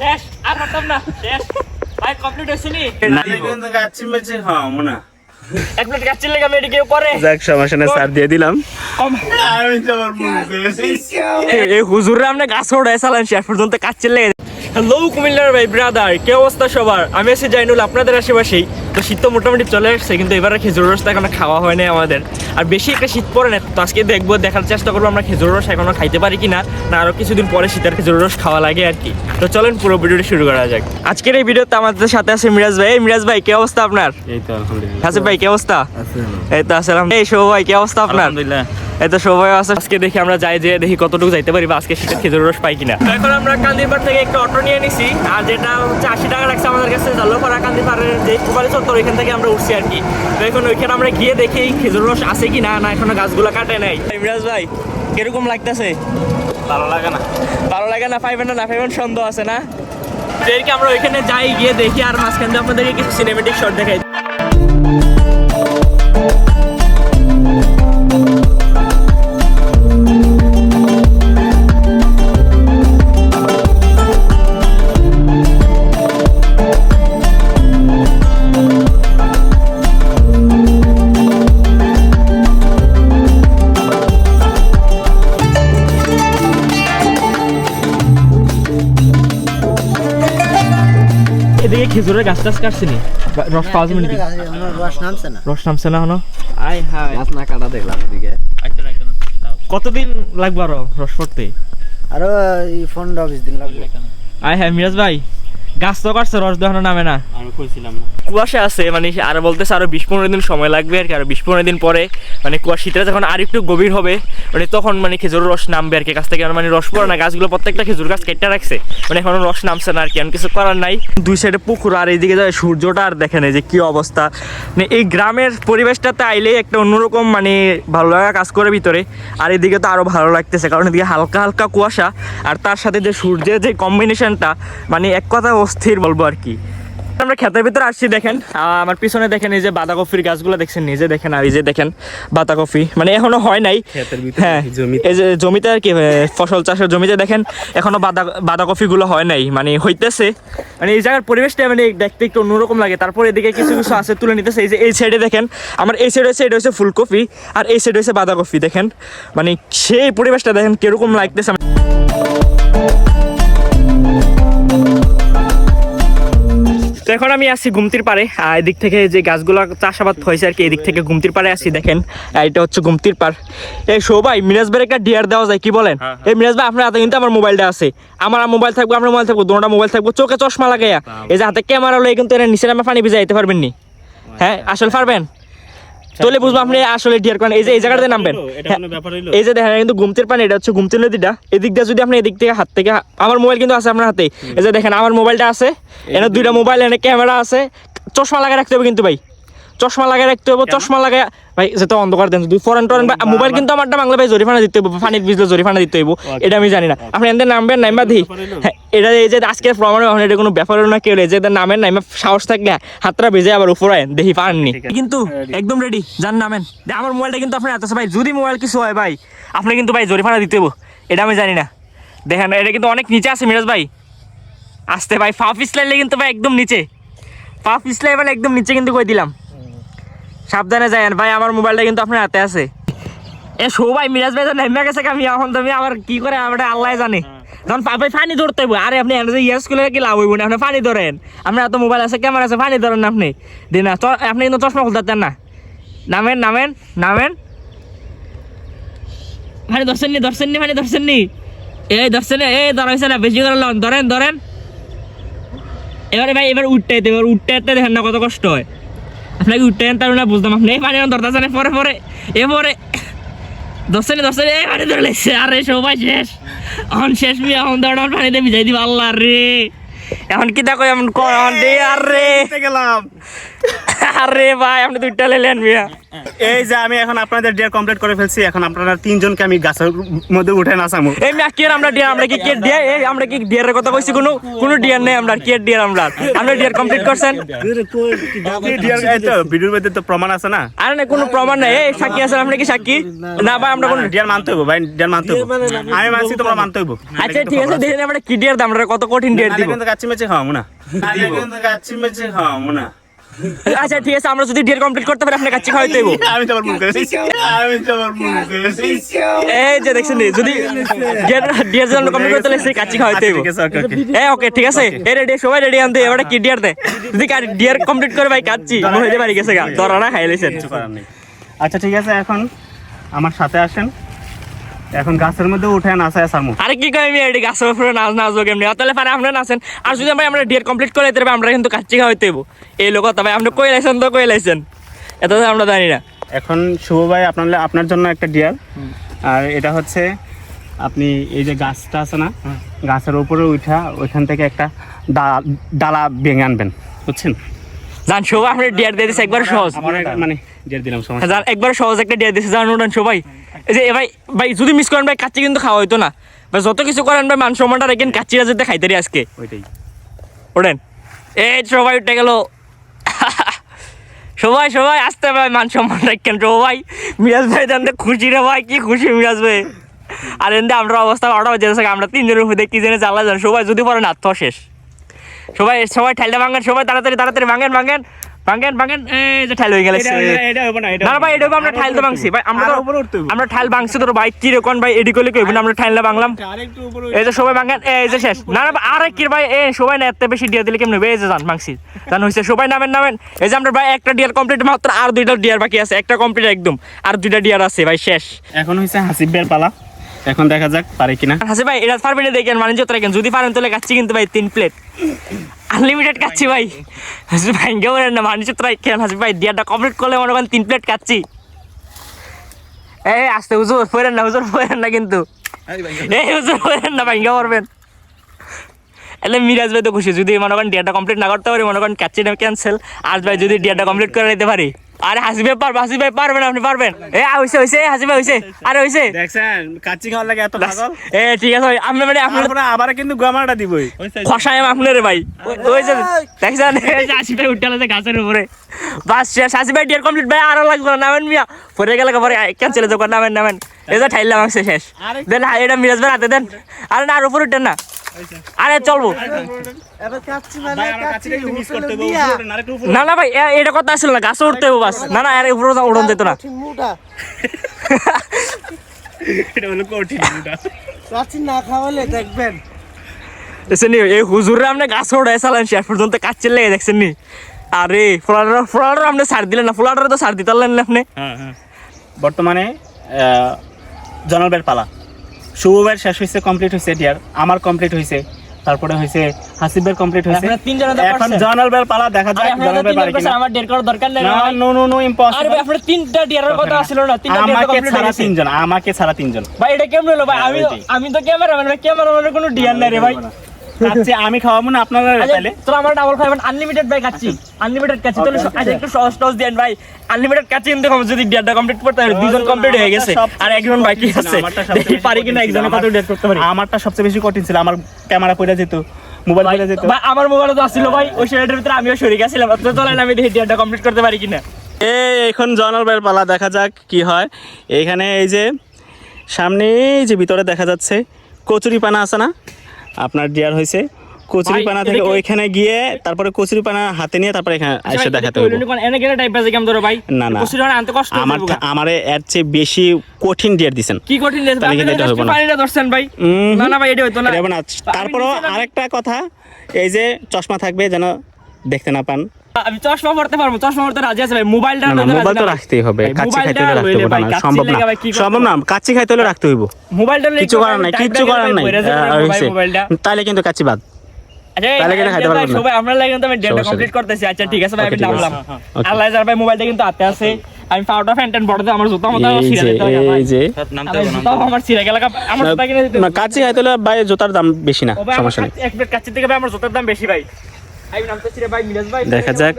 শেষ আর পারতাম না শেষ। ভাই কমপ্লিট হয়েছে নি? কিন্তু মেছে হ্যাঁ মনে এক প্লেট কাচ্চির লেগে মেডি কেউ করে যাক সমস্যা নেই স্যার দিয়ে দিলাম। আমি মনে এই গাছ ওড়ায় চালান শেষ পর্যন্ত কাচ্চির লেগে। হ্যালো কুমিল্লার ভাই ব্রাদার কে অবস্থা সবার? আমি আছি জাইনুল আপনাদের আশেপাশেই। তো শীত তো মোটামুটি চলে আসছে কিন্তু এবার খেজুর রসটা এখনও খাওয়া হয়নি আমাদের। আর বেশি একটা শীত পড়ে না তো আজকে দেখব দেখার চেষ্টা করব আমরা খেজুর রস এখনও খাইতে পারি কিনা না আরও কিছুদিন পরে শীতের খেজুর রস খাওয়া লাগে আর কি। তো চলেন পুরো ভিডিওটি শুরু করা যাক। আজকের এই ভিডিওতে আমাদের সাথে আছে মিরাজ ভাই। এই মিরাজ ভাই কি অবস্থা আপনার? এই তো আলহামদুলিল্লাহ। হাসিফ ভাই কি অবস্থা? এই তো আসসালাম এই শোভ ভাই কি অবস্থা আপনার? আলহামদুলিল্লাহ। এই তো সবাই আছে। আজকে দেখি আমরা যাই যে দেখি কতটুকু যাইতে পারি বা আজকে শীতের খেজুর রস পাই কিনা। এখন আমরা কান্দিরপাড় থেকে একটা অটো নিয়ে নিছি আর যেটা হচ্ছে আশি টাকা লাগছে আমাদের কাছে জাল্লোপাড়া কান্দিপাড়ের যে কুমারী চত্বর ওইখান থেকে আমরা উঠছি আর কি। তো এখন ওইখানে আমরা গিয়ে দেখি খেজুর রস আছে কি না না এখনও গাছগুলো কাটে নাই। ইমরাজ ভাই কীরকম লাগতেছে? ভালো লাগে না। ভালো লাগে না? পাইবেন না না পাইবেন সন্দেহ আছে না? তো এর কি আমরা ওইখানে যাই গিয়ে দেখি আর মাঝখান দিয়ে আপনাদেরকে কিছু সিনেমেটিক শট দেখাই। খেজুরের গাছ টাছ কাটছিনি? রস পাওয়া যাবে নাকি? রস নামছে না। রস নামছে না হনো আই হাই গাছ না কাটা দেখলাম এদিকে। কতদিন লাগবে আরও রস পড়তে? আরও এই পনেরো বিশ দিন লাগবে। আয় হ্যাঁ মিরাজ ভাই। গাছ তো কাটছে রস দেখানো নামে না। আমি কইছিলাম না। কুয়াশা আছে মানে আর বলতেছে আরও বিশ পনেরো দিন সময় লাগবে আর কি আর বিশ পনেরো দিন পরে মানে কুয়াশা শীতটা যখন আর একটু গভীর হবে মানে তখন মানে খেজুর রস নামবে আর কি গাছ থেকে মানে রস পড়ে না গাছগুলো প্রত্যেকটা খেজুর গাছ কেটে রাখছে মানে এখনও রস নামছে না আর কি এমন কিছু করার নাই। দুই সাইডে পুকুর আর এইদিকে যায় সূর্যটা আর দেখেন এই যে কি অবস্থা। মানে এই গ্রামের পরিবেশটাতে আইলেই একটা অন্যরকম মানে ভালো লাগা কাজ করে ভিতরে আর এদিকে তো আরও ভালো লাগতেছে কারণ এদিকে হালকা হালকা কুয়াশা আর তার সাথে যে সূর্যের যে কম্বিনেশনটা মানে এক কথা অস্থির বলব আর কি। আমরা ক্ষেতের ভিতরে আসছি দেখেন। আমার পিছনে দেখেন এই যে বাঁধাকপির গাছগুলো দেখছেন নিজে দেখেন আর এই যে দেখেন বাঁধাকপি। মানে এখনও হয় নাই। হ্যাঁ। এই যে জমিতে আর কি ফসল চাষের জমিতে দেখেন এখনও বাঁধা বাঁধাকপি গুলো হয় নাই। মানে হইতেছে। মানে এই জায়গার পরিবেশটা মানে দেখতে একটু অন্যরকম লাগে। তারপর এদিকে কিছু কিছু আছে তুলে নিতেছে। এই যে এই সাইডে দেখেন আমার এই সাইড হচ্ছে এটা হচ্ছে ফুলকপি আর এই সাইড হচ্ছে বাঁধাকপি দেখেন। মানে সেই পরিবেশটা দেখেন কীরকম লাগতেছে তো এখন আমি আসছি গুমতির পারে আর এদিক থেকে যে গাছগুলো চাষাবাদ হয়েছে আর কি এদিক থেকে গুমতির পারে আসি দেখেন। এটা হচ্ছে গুমতির পার এই সবাই মিরাজ ভাই একটা ডিয়ার দেওয়া যায় কি বলেন? এই মিরাজ ভাই আপনার হাতে কিন্তু আমার মোবাইলটা আছে। আমার মোবাইল থাকব আপনার মোবাইল থাকব দুটা মোবাইল থাকব চোখে চশমা লাগাইয়া। এই যে হাতে ক্যামেরা লয়ে কিন্তু এর নিচে আমার পানি ভিজাইতে পারবেন নি হ্যাঁ আসলে পারবেন? তাহলে বুঝব আপনি আসলে ডিয়ার করেন। এই যে এই জায়গাটাতে নামবেন। হ্যাঁ, এই যে দেখেন কিন্তু গুমতির পানি এটা হচ্ছে গুমতির নদীটা। এদিক দিয়ে যদি আপনি এদিক থেকে হাত থেকে আমার মোবাইল কিন্তু আছে আপনার হাতে। এই যে দেখেন আমার মোবাইলটা আছে। এনে দুইটা মোবাইল এনে ক্যামেরা আছে। চশমা লাগা রাখতে হবে কিন্তু ভাই। চশমা লাগাই রাখতে হবে চশমা লাগাই ভাই যেটা অন্ধকার দেন দুই ফরেন টরেন ভাই মোবাইল কিন্তু আমারটা বাংলা ভাই জরিফানা দিতে হবে পানির বিজলে জরিফানা দিতে হইব এটা আমি জানি না। আপনি এদের নামবেন নাইমা দি? হ্যাঁ এটা এই যে আজকে প্রমাণ হয় এটা কোনো ব্যাপার না কেউ এই যে এদের নামেন নাইমা সাহস থাকলে হাতটা বেজে আবার উপরে আইন দেখি পাননি। কিন্তু একদম রেডি যান নামেন। দে, আমার মোবাইলটা কিন্তু আপনার হাতে আছে ভাই যদি মোবাইল কিছু হয় ভাই আপনি কিন্তু ভাই জরিফানা দিতে হইব এটা আমি জানি না। দেখেন এটা কিন্তু অনেক নিচে আছে মিরাজ ভাই। আসতে ভাই পা পিছলাইলে কিন্তু ভাই একদম নিচে। পা পিছলাই মানে একদম নিচে কিন্তু কই দিলাম। সাবধানে যায়েন ভাই, আমার মোবাইলটা কিন্তু আপনার হাতে আছে। এ, সবাই মিরাজ ভাই তো নেমে গেছে আমি এখন তুমি আবার কি করে, আমরা আল্লাহ জানে। যখন ভাই পানি ধরতে হইব। আরে, আপনি এনে ইয়াস করলে কি লাভ হইব না? আপনি পানি ধরেন। আপনার তো মোবাইল আছে ক্যামেরা আছে, ফানি ধরেন আপনি। দিন না আপনি কিন্তু চশমা খুলতে না। নামেন নামেন নামেন। ফানি ধরছেন নি ধরছেন নি পানি ধরছেন নি। এই, ধরছেন এই ধরাইছে না, বেশি করে লন। ধরেন ধরেন। এবারে ভাই, এবার উঠতে এবার উঠতে দেখেন না কত কষ্ট হয়। আপনাকে উঠতে তার না বুঝতাম আপনি এই পানি ধরতেছেন পরে পরে এ পরে দশনে দশনে এই পানি ধরে লেগছে আরে সবাই শেষ এখন শেষ বি এখন দৌড়ার পানিতে ভিজাই দিব আল্লাহ রে এখন কি দেখো এমন কর এখন দে আর রে গেলাম আরে ভাই আপনি দুইটা লেলেন মিয়া। এই যে আমি এখন আপনাদের ডিয়ার কমপ্লিট করে ফেলছি এখন আপনারা তিনজনকে আমি গাছের মধ্যে উঠে নাচামু। এই মিয়া কি আমরা ডিয়ার আমরা কি কে ডিয়ার এই আমরা কি ডিয়ারের কথা কইছি কোনো কোনো ডিয়ার নেই আমরা কি ডিয়ার আমরা? আমরা ডিয়ার কমপ্লিট করছেন? ডিয়ার এই তো ভিডিওর মধ্যে তো প্রমাণ আছে না? আরে না কোনো প্রমাণ নাই। এই সাক্ষী আছেন আপনি কি সাক্ষী? না ভাই আমরা কোনো ডিয়ার মানতে হইব ভাই ডিয়ার মানতে হইব। আমি মানছি তোমরা মানতে হইব। আচ্ছা ঠিক আছে দেখেন আমরা কি ডিয়ার দাম আমরা কত কঠিন ডিয়ার দিব। কিন্তু কাচ্চি মেচে খাওয়াবো না কিন্তু কাচ্চি মেচে খাওয়াবো না। আচ্ছা ঠিক আছে আমরা যদি ডিয়ার কমপ্লিট করতে পারি আপনি কাচ্চি খাওয়াইতে হইব আমি তো আবার ভুল করেছি আমি তো আমার ভুল করেছি এই যে দেখছেন যদি ডিয়ার ডিয়ার যদি কমপ্লিট করতে হলে সেই ঠিক আছে ওকে ওকে এ ওকে ঠিক আছে এ রেডি সবাই রেডি আনতে এবারে কি ডিয়ার দে? যদি ডিয়ার কমপ্লিট করে ভাই কাচ্চি হইতে পারি গেছে গা। তোরা না খাই লাইছেন কিছু করার নেই। আচ্ছা ঠিক আছে এখন আমার সাথে আসেন। এখন গাছের মধ্যে উঠে নাচায় সারমু। আরে কি কই আমি এডি গাছের উপরে নাচ নাচবো কেমনি তাহলে পারে আপনি নাচেন। আর যদি ভাই আমরা ডিয়ার কমপ্লিট করে দিতে আমরা কিন্তু কাচ্চি খাওয়াইতে হইব। এই লোক তো ভাই আপনি কই লাইছেন তো কই লাইছেন? এত তো আমরা জানি না। এখন শুভ ভাই আপনার আপনার জন্য একটা ডিয়ার। আর এটা হচ্ছে আপনি এই যে গাছটা আছে না গাছের উপরে উঠা ওইখান থেকে একটা ডালা ভেঙে আনবেন বুঝছেন? জান সবাই আপনি ডিয়ার দিয়ে দিছে একবার সহজ। মানে ডিয়ার দিলাম জান একবার সহজ একটা ডিয়ার দিছে। জান ওটান সবাই এই যে ভাই ভাই যদি মিস করেন ভাই কাচ্চি কিন্তু খাওয়া হইতো না। ভাই যত কিছু করেন ভাই মান সম্মানটা রেখেন কাচ্চিরা যেতে খাইতে আজকে। ওইটাই। ওঠেন। এই সবাই উঠে গেল। সবাই সবাই আসতে ভাই মান সম্মান রাখেন সবাই মিরাজ ভাই জানতে খুশি রে ভাই কি খুশি মিরাজ ভাই। আর এনতে আমরা অবস্থা অর্ডার যেতে আমরা তিনজনের উপরে কি জেনে চালা যান সবাই যদি পরে না তো শেষ। সবাই সবাই ঠাইলটা ভাঙেন সবাই তাড়াতাড়ি তাড়াতাড়ি ভাঙেন ভাঙেন। ভাঙেন ভাঙেন এই যে ঠাইল হয়ে গেলে এটা এটা হবে না এটা না না ভাই এটা আমরা ঠাইল তো ভাঙছি। ভাই আমরা তো উপরে উঠতে আমরা ঠাইল ভাঙছি তোর কি রেকন ভাই এডি করলে কইবেন আমরা ঠাইলটা ভাঙলাম? আরেকটু উপরে এই যে সবাই ভাঙেন এই যে শেষ। না না আরে কি ভাই এই সবাই না এত বেশি ডিয়ার দিলে কেমন? এই যে জান ভাঙছি। জান হইছে সবাই নামেন নামেন এই যে আমরা ভাই একটা ডিয়ার কমপ্লিট মাত্র আর দুইটা ডিয়ার বাকি আছে। একটা কমপ্লিট একদম। আর দুইটা ডিয়ার আছে ভাই শেষ। এখন হইছে হাসিবের পালা। এখন দেখা যাক পারে কিনা। হাসি ভাই এটা পারবেন না দেখেন মানে যত রাখেন যদি পারেন তাহলে কাচ্ছি কিন্তু ভাই তিন প্লেট আনলিমিটেড কাচ্ছি ভাই। হাসি ভাই কেউ না মানে যত রাখেন হাসি ভাই ডিয়ারটা কমপ্লিট করলে মনে করেন তিন প্লেট কাচ্ছি এই আস্তে হুজুর ফেরেন না হুজুর ফেরেন না কিন্তু। এই হুজুর ফেরেন না ভাঙ্গা পারবেন এলে মিরাজ ভাই তো খুশি যদি মনে করেন ডিয়ারটা কমপ্লিট না করতে পারি মনে করেন কাচ্চিটা ক্যান্সেল আর ভাই যদি ডিয়ারটা কমপ্লিট করে নিতে পারি। আরে হাসি ভাই পারবে হাসি ভাই পারবেন আপনি পারবেন। এ হইছে হইছে হাসি ভাই হইছে। আরে হইছে। দেখছেন কাচ্চি খাওয়ার লাগে এত পাগল। এ ঠিক আছে ভাই আপনি মানে আপনার আবার কিন্তু গামাটা দিবই। খসায় আপনার ভাই। ওই- যে দেখছেন? যে ভাই উঠে গেছে গাছের উপরে। বাস শেষ ডিয়ার কমপ্লিট ভাই আরও লাগবে না নামেন মিয়া। পরে গেলে পরে ক্যান্সেল যখন নামেন নামেন। এই যে ঠাইলাম শেষ। দেন এটা মিরাজ ভাই হাতে দেন। আরে না আর উপরে উঠেন না। আরে চলবো। মানে না না ভাই এটা কথা আসলে না গাছে উঠতে হবে বাস। না না আরে উপরে উঠন যেত না। খাওয়ালে দেখবেন। এই হুজুরে আপনি গাছে উঠে চালান শেষ পর্যন্ত কাচ্চের লেগে দেখছেন নি? আরে ফ্লাডার ফ্লাডার আপনি সার দিলেন না ফ্লাডারে তো সার দিতে পারলেন না আপনি। হ্যাঁ হ্যাঁ। বর্তমানে জনবের পালা। শুভবের শেষ হয়েছে কমপ্লিট হয়েছে ডিয়ার আমার কমপ্লিট হয়েছে। তারপরে হয়েছে হাসিবের কমপ্লিট হয়েছে। এখন পারছেন। জনবের পালা দেখা যায় পারে করছেন, কিনা। আমার ডেট করার দরকার নেই। না। নো নো নো আরে ইম্পসিবল ভাই আপনার তিনটা ডিয়ারের কথা ছিল না। তিনটা ডিয়ার আমাকে কমপ্লিট ছাড়া তিনজন আমাকে ছাড়া তিনজন। ভাই এটা কেমন হলো ভাই? আমি আমি তো ক্যামেরাম্যান ভাই ক্যামেরাম্যানের কোনো ডিয়ার নাই রে ভাই। আচ্ছা আমি খাওয়াবো না আপনারা তাহলে। তো আমার ডাবল ফাইভ আনলিমিটেড ভাই কাচ্ছি আনলিমিটেড কাচ্ছি তাহলে Okay, আজ একটু সহজ টস দেন ভাই। আনলিমিটেড কাচ্ছি কিন্তু যদি ডিয়ারটা কমপ্লিট করতে পারি দুজন কমপ্লিট হয়ে গেছে। আর একজন বাকি আছে। দেখি পারি কিনা কত আমার- করতে পারি। আমারটা সবচেয়ে বেশি কঠিন ছিল আমার ক্যামেরা পড়ে যেত মোবাইল পড়ে যেত। ভাই আমার মোবাইলে তো আসছিল ভাই ওই শার্টের ভিতরে আমিও শরীর আছিলাম তো চলেন আমি দেখি ডিয়ারটা কমপ্লিট করতে পারি কিনা। এই এখন জনবের পালা দেখা যাক কি হয়। এইখানে এই যে সামনে এই যে ভিতরে দেখা যাচ্ছে কচুরি পানা আছে না? আপনার ডিয়ার হয়েছে। কচুরি ভাই, পানা এটা থেকে ওইখানে গিয়ে তারপরে কচুরিপানা হাতে নিয়ে তারপরে এখানে এসে দেখাতে হবে এনে গেলে টাইপ আছে কেমন ধরো ভাই। না, না। কষ্ট আনতে কষ্ট আমার আমারে এর চেয়ে বেশি কঠিন ডিয়ার দিছেন। কি কঠিন লেস তাহলে কিন্তু এটা হবে না। পানিটা ধরছেন ভাই। না না ভাই এটা হইতো না। তারপরও আরেকটা কথা এই যে চশমা থাকবে যেন দেখতে না পান। আমি চশমা পড়তে পারব চশমা পড়তে রাজি আছে ভাই মোবাইলটা না মোবাইল তো রাখতেই হবে কাচ্চি খাইতে হলে রাখতে হবে না সম্ভব না। সম্ভব না কাচ্চি খাইতে হলে রাখতে হইব। মোবাইলটা কিচ্ছু করার নাই কিচ্ছু করার নাই। তাহলে কিন্তু কাচ্চি বাদ। আচ্ছা তাহলে কিন্তু খাইতে পারবেন না। সবাই আমরা লাগে কিন্তু আমি ডেটা কমপ্লিট করতেছি। আচ্ছা ঠিক আছে ভাই আমি নামলাম। আল্লাহ জার ভাই মোবাইলটা কিন্তু হাতে আছে আমি পাউডার ফ্যান্টেন বড় আমার জুতা মতো এই যে দিতে হবে এই যে। আমার ছিঁড়ে গেল আমার জুতা কিনে দিতে না খাইতে হলে ভাই জুতার দাম বেশি না সমস্যা নেই। কাছে- এক প্লেট কাচ্চি থেকে ভাই আমার জুতার দাম বেশি ভাই। দেখা যাক।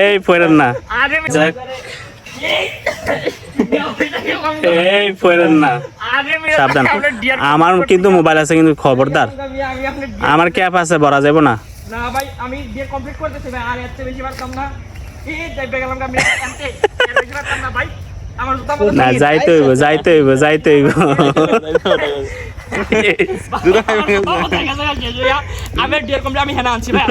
এই পড়েন না যাক। এই পড়েন না সাবধান আমার কিন্তু মোবাইল আছে কিন্তু খবরদার আমি আমি আমার ক্যাপ আছে বলা যাব না না ভাই আমি ডিয়ার কমপ্লিট করতেছি ভাই আর চেয়ে বেশি পারতাম না এই যাইবে গেলাম আমি আনতে এর বেশি পারতাম না ভাই আমার জুতা না যাইতে হইব যাইতে হইব যাইতে হইব আমি ডিয়ার কমপ্লিট আমি হেনা আনছি ভাই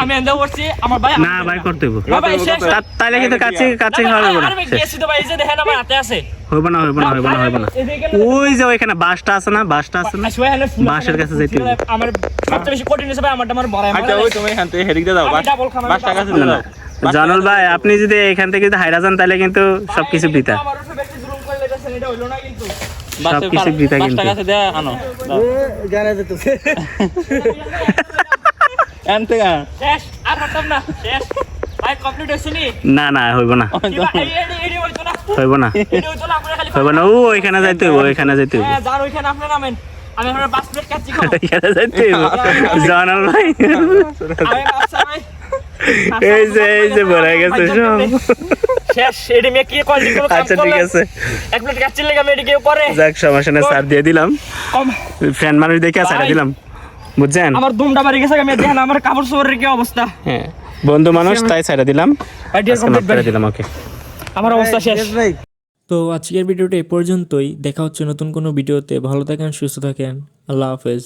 আমি এনে করছি আমার ভাই না ভাই করতে হইব। ভাই শেষ তাইলে কিন্তু কাছে কাছে হবে না। গেছি তো ভাই এই যে দেখেন আমার হাতে আছে। হইব না হইব না হইব না হইব না। ওই যে ওইখানে বাসটা আছে না বাসটা আছে না বাঁশের কাছে যেতে হবে। আমার সবচেয়ে বেশি কঠিন হিসেবে আমারটা আমার বড় আচ্ছা ওই তুমি এখান থেকে হেদিক দাও আমি বাস double খামার বাস টাকা না না। জানুল ভাই আপনি যদি এখান থেকে যদি হাইরা যান তাহলে কিন্তু সবকিছু বৃথা। এটা হইল না। সবকিছু বৃথা কিন্তু। দেয়া আনো। শেষ আর না। শেষ। ভাই কমপ্লিট নি? না না হইব না। হইব না। এটা হইতো না আপনারা খালি হইব না। ও ওইখানে যাইতে হইব ওইখানে যাইতে হইব। হ্যাঁ যার ওইখানে আপনি নামেন। আমি আপনার পাঁচ প্লেট কাচ্ছি ওইখানে যাইতে হইব। জানাল ভাই। ভাই এই যে এই যে ভরে গেছে সব। শেষ এটি মেয়ে কি কোয়ালিটি কোনো আচ্ছা ঠিক আছে। এক প্লেট কাচ্ছি লেগে আমি এটি কেউ করে যাক সমস্যা নেই স্যার দিয়ে দিলাম। কম। ফ্রেন্ড মানুষ দেখে ছাড়া দিলাম। বুঝছেন? আমার দুমটা বাড়ি গেছে আমি দেখেন আমার কাপড় চোপড়ের কি অবস্থা। হ্যাঁ বন্ধু মানুষ তাই ছাড়া দিলাম। ওকে আমার অবস্থা শেষ। তো আজকের ভিডিওটা এ পর্যন্তই। দেখা হচ্ছে নতুন কোনো ভিডিওতে। ভালো থাকেন সুস্থ থাকেন। আল্লাহ হাফেজ।